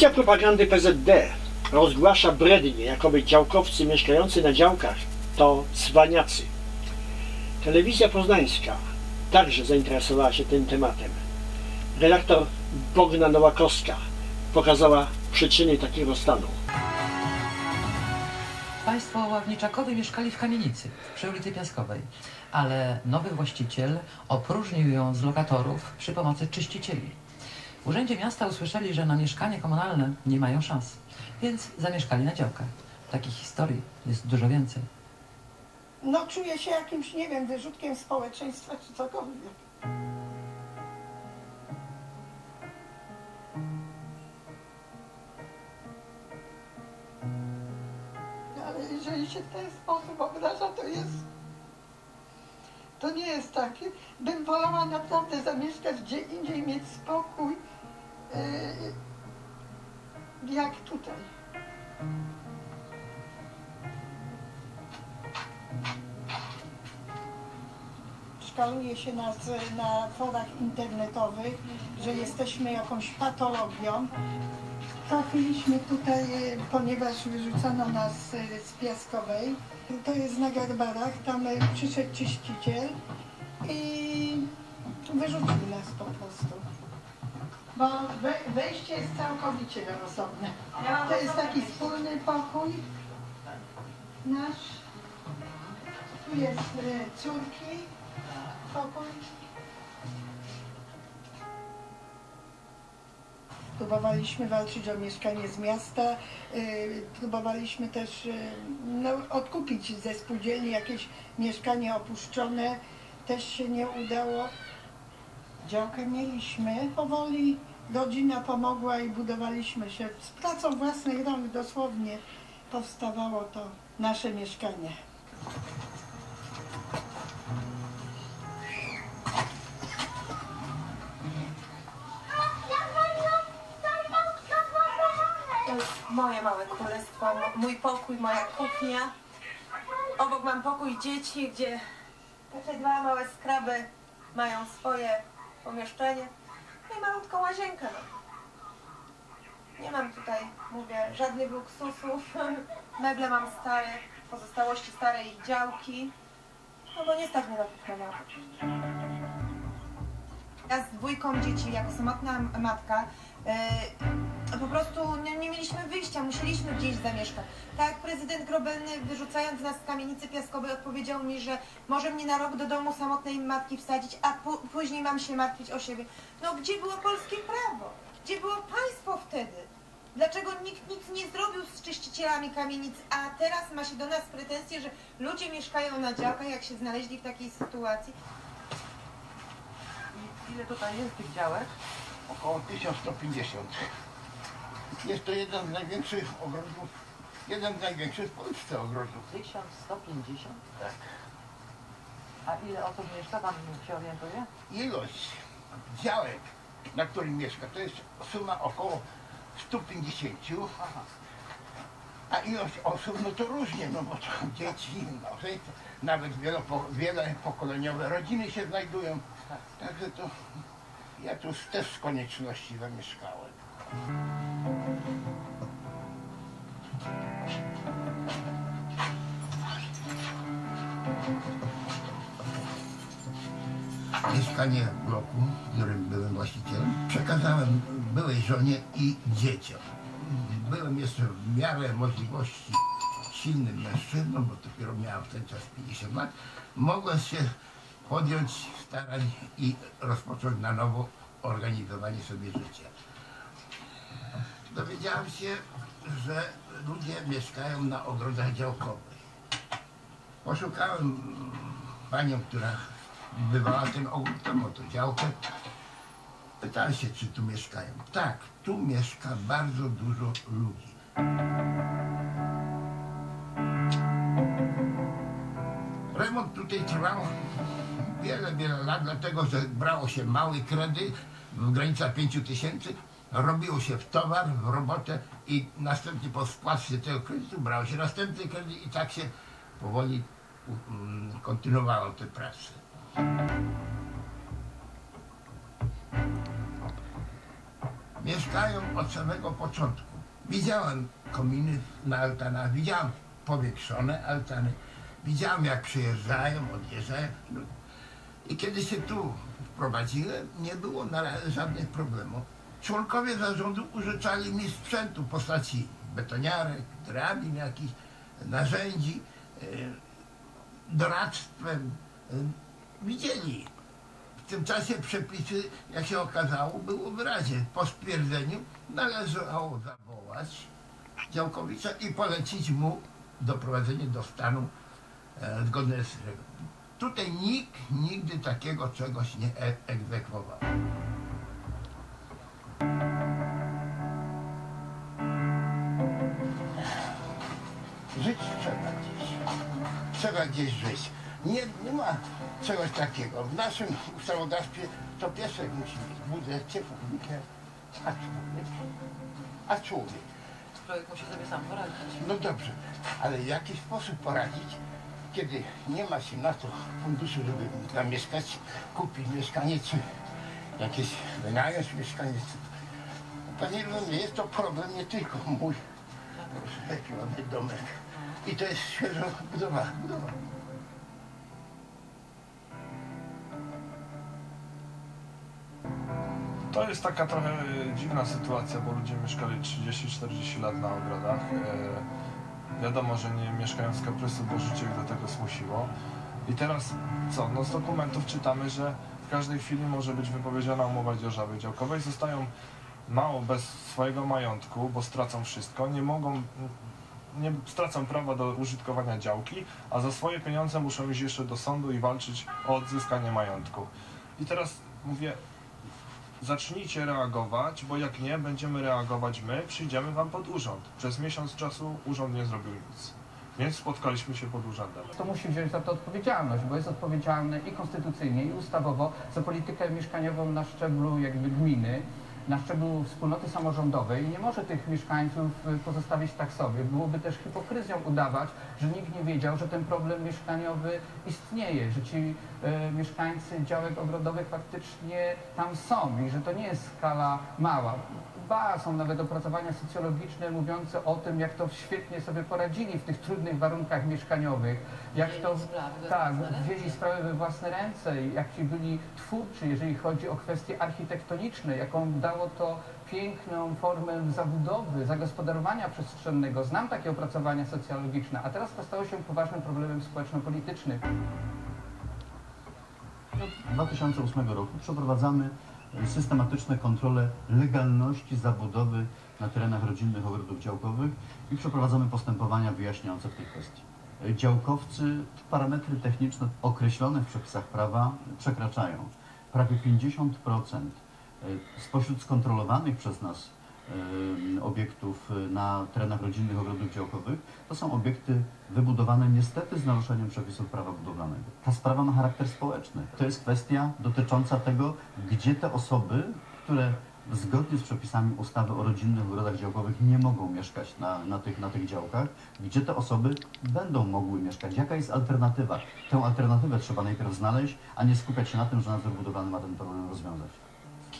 Oddział Propagandy PZD rozgłasza brednie, jakoby działkowcy mieszkający na działkach to cwaniacy. Telewizja poznańska także zainteresowała się tym tematem. Redaktor Bogna Nowakowska pokazała przyczyny takiego stanu. Państwo Ławniczakowie mieszkali w kamienicy przy ulicy Piaskowej, ale nowy właściciel opróżnił ją z lokatorów przy pomocy czyścicieli. W Urzędzie Miasta usłyszeli, że na mieszkanie komunalne nie mają szans, więc zamieszkali na działkach. Takich historii jest dużo więcej. No czuję się jakimś, nie wiem, wyrzutkiem społeczeństwa czy cokolwiek. No, Ale jeżeli się w ten sposób obraża, to jest... To nie jest takie. Bym wolała naprawdę zamieszkać gdzie indziej, mieć spokój, jak tutaj. szkaluje się nas na forach internetowych, że jesteśmy jakąś patologią. Trafiliśmy tutaj, e, ponieważ wyrzucano nas e, z Piaskowej. To jest na Garbarach, tam e, przyszedł czyściciel i wyrzucił nas po prostu. Bo we- wejście jest całkowicie osobne. To jest taki wspólny pokój nasz. Tu jest e, córki, pokój. Próbowaliśmy walczyć o mieszkanie z miasta, y, próbowaliśmy też y, no, odkupić ze spółdzielni jakieś mieszkanie opuszczone, też się nie udało. Działkę mieliśmy, powoli rodzina pomogła i budowaliśmy się. Z pracą własnych rąk dosłownie powstawało to nasze mieszkanie. To jest moje małe królestwo, mój pokój, moja kuchnia. Obok mam pokój dzieci, gdzie takie dwa małe skraby mają swoje pomieszczenie. No i malutką łazienkę. No. Nie mam tutaj, mówię, żadnych luksusów. Meble mam stare, pozostałości starej działki. No bo nie stać mnie na kupno Ja z dwójką dzieci, jako samotna matka, e, po prostu nie, nie mieliśmy wyjścia, musieliśmy gdzieś zamieszkać. Tak prezydent Grobelny, wyrzucając nas z kamienicy piaskowej, odpowiedział mi, że może mnie na rok do domu samotnej matki wsadzić, a później mam się martwić o siebie. No gdzie było polskie prawo? Gdzie było państwo wtedy? Dlaczego nikt nic nie zrobił z czyścicielami kamienic, a teraz ma się do nas pretensje, że ludzie mieszkają na działkach, jak się znaleźli w takiej sytuacji? I ile tutaj jest tych działek? Około 1150. Jest to jeden z największych ogrodów, jeden z największych w Polsce ogrodów. 1150? Tak. A ile osób mieszka? Pan się orientuje? Ilość działek, na którym mieszka, to jest suma około 150, Aha. a ilość osób, no to różnie, no bo to dzieci, no, nawet wielopo, wiele pokoleniowe rodziny się znajdują. Także to ja tu też z konieczności zamieszkałem. Mieszkanie bloku, którym byłem właścicielem, przekazałem byłej żonie i dzieciom. Byłem jeszcze w miarę możliwości silnym mężczyzną, bo dopiero miałem w ten czas 50 lat. Mogłem się podjąć starań i rozpocząć na nowo organizowanie sobie życia. Dowiedziałem się, że ludzie mieszkają na ogrodach działkowych. Poszukałem panią, która bywała ten ogród, tam oto działkę. Pytałem się, czy tu mieszkają. Tak, tu mieszka bardzo dużo ludzi. Remont tutaj trwał wiele, wiele lat, dlatego że brało się mały kredyt w granicach 5 tysięcy, robiło się w towar, w robotę i następnie po spłacie tego kredytu brało się następny kredyt i tak się powoli mm, kontynuowało te prace. mieszkają od samego początku. Widziałem kominy na altanach, widziałem powiększone altany, widziałem jak przyjeżdżają, odjeżdżają. No. I kiedy się tu wprowadziłem, nie było na żadnych problemów. Członkowie zarządu użyczali mi sprzętu w postaci betoniarek, drabin jakichś, narzędzi, e, doradztwem. E, Widzieli. W tym czasie przepisy, jak się okazało, było wyraźnie. Po stwierdzeniu należało zawołać Działkowicza i polecić mu doprowadzenie do stanu e, zgodne z Tutaj nikt nigdy takiego czegoś nie egzekwował. Gdzieś żyć. Nie, nie ma czegoś takiego. W naszym ustawodawstwie to piesek musi mieć budę, ciepłownikę, a człowiek, a człowiek. Człowiek musi sobie sam poradzić. No dobrze, ale w jaki sposób poradzić, kiedy nie ma się na to funduszu, żeby zamieszkać, kupić mieszkanie, czy jakieś wynająć mieszkanie. Panie rozumie, jest to problem nie tylko mój. Proszę, jaki ładny domek. I to jest świeżo budowa. To jest taka trochę e, dziwna sytuacja, bo ludzie mieszkali 30-40 lat na ogrodach. E, wiadomo, że nie mieszkają z kaprysu, bo życie ich do tego zmusiło. I teraz co? No z dokumentów czytamy, że w każdej chwili może być wypowiedziana umowa dzierżawy działkowej. Zostają mało bez swojego majątku, bo stracą wszystko. Nie mogą, nie stracą prawa do użytkowania działki, a za swoje pieniądze muszą iść jeszcze do sądu i walczyć o odzyskanie majątku. I teraz mówię, zacznijcie reagować, bo jak nie, będziemy reagować my, przyjdziemy wam pod urząd. Przez miesiąc czasu urząd nie zrobił nic. Więc spotkaliśmy się pod urzędem. to musi wziąć za to odpowiedzialność, bo jest odpowiedzialny i konstytucyjnie, i ustawowo za politykę mieszkaniową na szczeblu jakby gminy, na szczeblu wspólnoty samorządowej nie może tych mieszkańców y, pozostawić tak sobie. Byłoby też hipokryzją udawać, że nikt nie wiedział, że ten problem mieszkaniowy istnieje, że ci y, mieszkańcy działek ogrodowych faktycznie tam są i że to nie jest skala mała. Ba, są nawet opracowania socjologiczne mówiące o tym, jak to świetnie sobie poradzili w tych trudnych warunkach mieszkaniowych, jak to Wzięli sprawy we tak, własne ręce. wzięli sprawy we własne ręce, i jak ci byli twórczy, jeżeli chodzi o kwestie architektoniczne, jaką dało to piękną formę zabudowy, zagospodarowania przestrzennego. Znam takie opracowania socjologiczne, a teraz to stało się poważnym problemem społeczno-politycznym. Od 2008 roku przeprowadzamy systematyczne kontrole legalności zabudowy na terenach rodzinnych ogrodów działkowych i przeprowadzamy postępowania wyjaśniające w tej kwestii. Działkowcy parametry techniczne określone w przepisach prawa przekraczają. Prawie 50% e, spośród skontrolowanych przez nas obiektów e, na terenach rodzinnych ogrodów działkowych to są obiekty wybudowane niestety z naruszeniem przepisów prawa budowlanego. Ta sprawa ma charakter społeczny. To jest kwestia dotycząca tego, gdzie te osoby, które zgodnie z przepisami ustawy o rodzinnych ogrodach działkowych nie mogą mieszkać na, na, tych, na tych działkach, gdzie te osoby będą mogły mieszkać. Jaka jest alternatywa? Tę alternatywę trzeba najpierw znaleźć, a nie skupiać się na tym, że nadzór budowlany ma ten problem rozwiązać.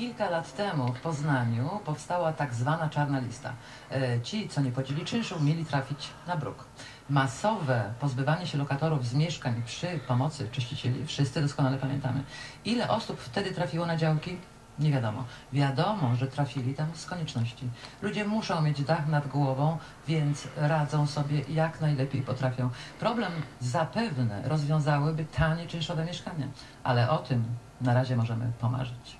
Kilka lat temu w Poznaniu powstała tak zwana czarna lista. E, Ci, co nie płacili czynszu, mieli trafić na bruk. Masowe pozbywanie się lokatorów z mieszkań przy pomocy czyścicieli, wszyscy doskonale pamiętamy. Ile osób wtedy trafiło na działki? Nie wiadomo. Wiadomo, że trafili tam z konieczności. Ludzie muszą mieć dach nad głową, więc radzą sobie jak najlepiej potrafią. Problem zapewne rozwiązałyby tanie czynszowe mieszkania, ale o tym na razie możemy pomarzyć.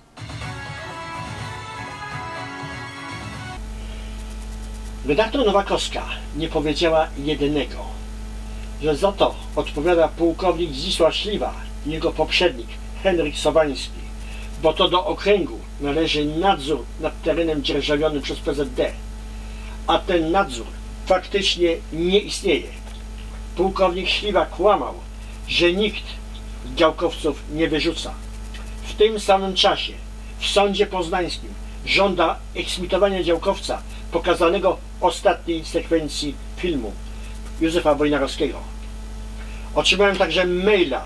Redaktor Nowakowska nie powiedziała jedynego, że za to odpowiada pułkownik Zdzisław Śliwa i jego poprzednik Henryk Sowański, bo to do okręgu należy nadzór nad terenem dzierżawionym przez PZD, a ten nadzór faktycznie nie istnieje. Pułkownik Śliwa kłamał, że nikt działkowców nie wyrzuca. W tym samym czasie w sądzie poznańskim żąda eksmitowania działkowca pokazanego ostatniej sekwencji filmu Józefa Wojnarowskiego. Otrzymałem także maila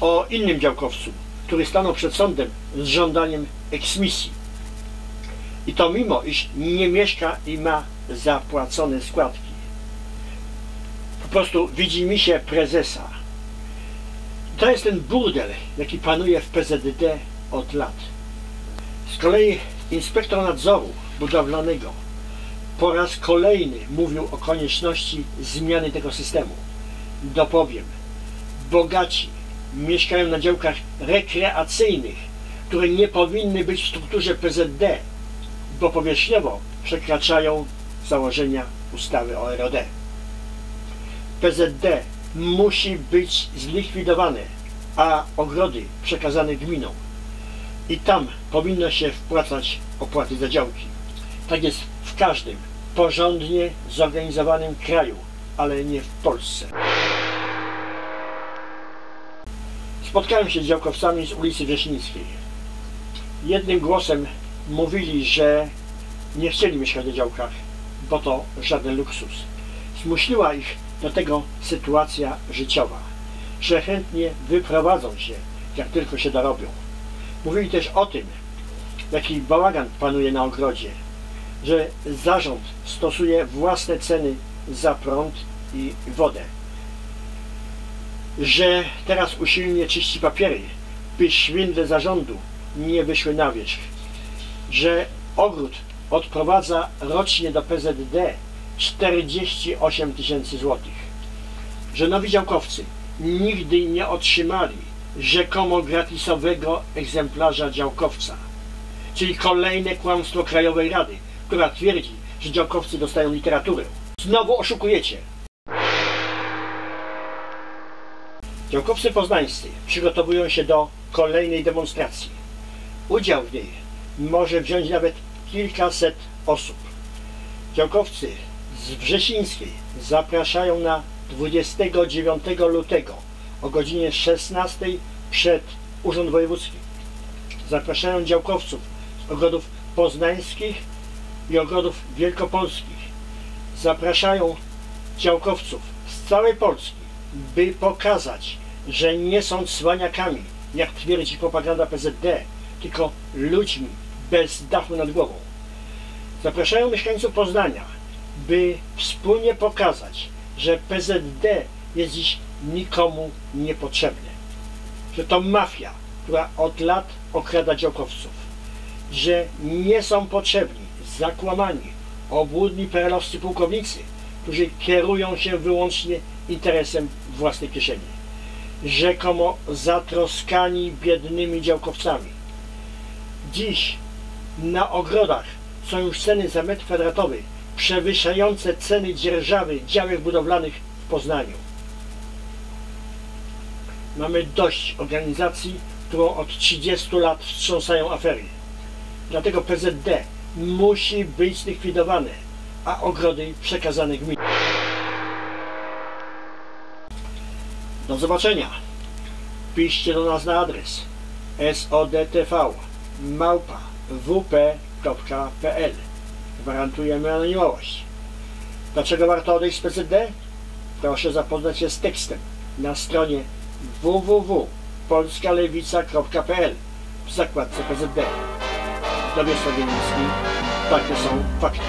o innym działkowcu, który stanął przed sądem z żądaniem eksmisji. I to mimo, iż nie mieszka i ma zapłacone składki. Po prostu widzi mi się prezesa. To jest ten burdel, jaki panuje w PZD od lat. Z kolei inspektor nadzoru budowlanego po raz kolejny mówił o konieczności zmiany tego systemu. Dopowiem, bogaci mieszkają na działkach rekreacyjnych, które nie powinny być w strukturze PZD, bo powierzchniowo przekraczają założenia ustawy o ROD. PZD musi być zlikwidowane, a ogrody przekazane gminom. I tam powinno się wpłacać opłaty za działki. Tak jest w każdym porządnie zorganizowanym kraju, ale nie w Polsce. Spotkałem się z działkowcami z ulicy Wieśnickiej. Jednym głosem mówili, że nie chcieli mieszkać na działkach, bo to żaden luksus. Zmusiła ich do tego sytuacja życiowa, że chętnie wyprowadzą się, jak tylko się dorobią. Mówili też o tym, jaki bałagan panuje na ogrodzie, że zarząd stosuje własne ceny za prąd i wodę, że teraz usilnie czyści papiery, by szwindle zarządu nie wyszły na wierzch, że ogród odprowadza rocznie do PZD 48 tysięcy złotych, że nowi działkowcy nigdy nie otrzymali rzekomo gratisowego egzemplarza działkowca, czyli kolejne kłamstwo Krajowej Rady, która twierdzi, że działkowcy dostają literaturę. Znowu oszukujecie. Działkowcy poznańscy przygotowują się do kolejnej demonstracji. Udział w niej może wziąć nawet kilkaset osób. Działkowcy z Wrzesińskiej zapraszają na 29 lutego o godzinie 16 przed Urząd Wojewódzki. Zapraszają działkowców z ogrodów poznańskich i ogrodów wielkopolskich. Zapraszają działkowców z całej Polski, by pokazać, że nie są cwaniakami, jak twierdzi propaganda PZD, tylko ludźmi bez dachu nad głową. Zapraszają mieszkańców Poznania, by wspólnie pokazać, że PZD jest dziś nikomu niepotrzebny. Że to mafia, która od lat okrada działkowców. Że nie są potrzebni zakłamani, obłudni perelowscy pułkownicy, którzy kierują się wyłącznie interesem własnej kieszeni. Rzekomo zatroskani biednymi działkowcami. Dziś na ogrodach są już ceny za metr kwadratowy przewyższające ceny dzierżawy działek budowlanych w Poznaniu. Mamy dość organizacji, którą od 30 lat wstrząsają afery. Dlatego PZD musi być zlikwidowane, a ogrody przekazane gminie. Do zobaczenia. Piszcie do nas na adres sodtv małpa wp.pl Gwarantujemy anonimowość. Dlaczego warto odejść z PZD? Proszę zapoznać się z tekstem na stronie www.polskalewica.pl w zakładce PZD. Dobie Sławieniński. Takie są fakty.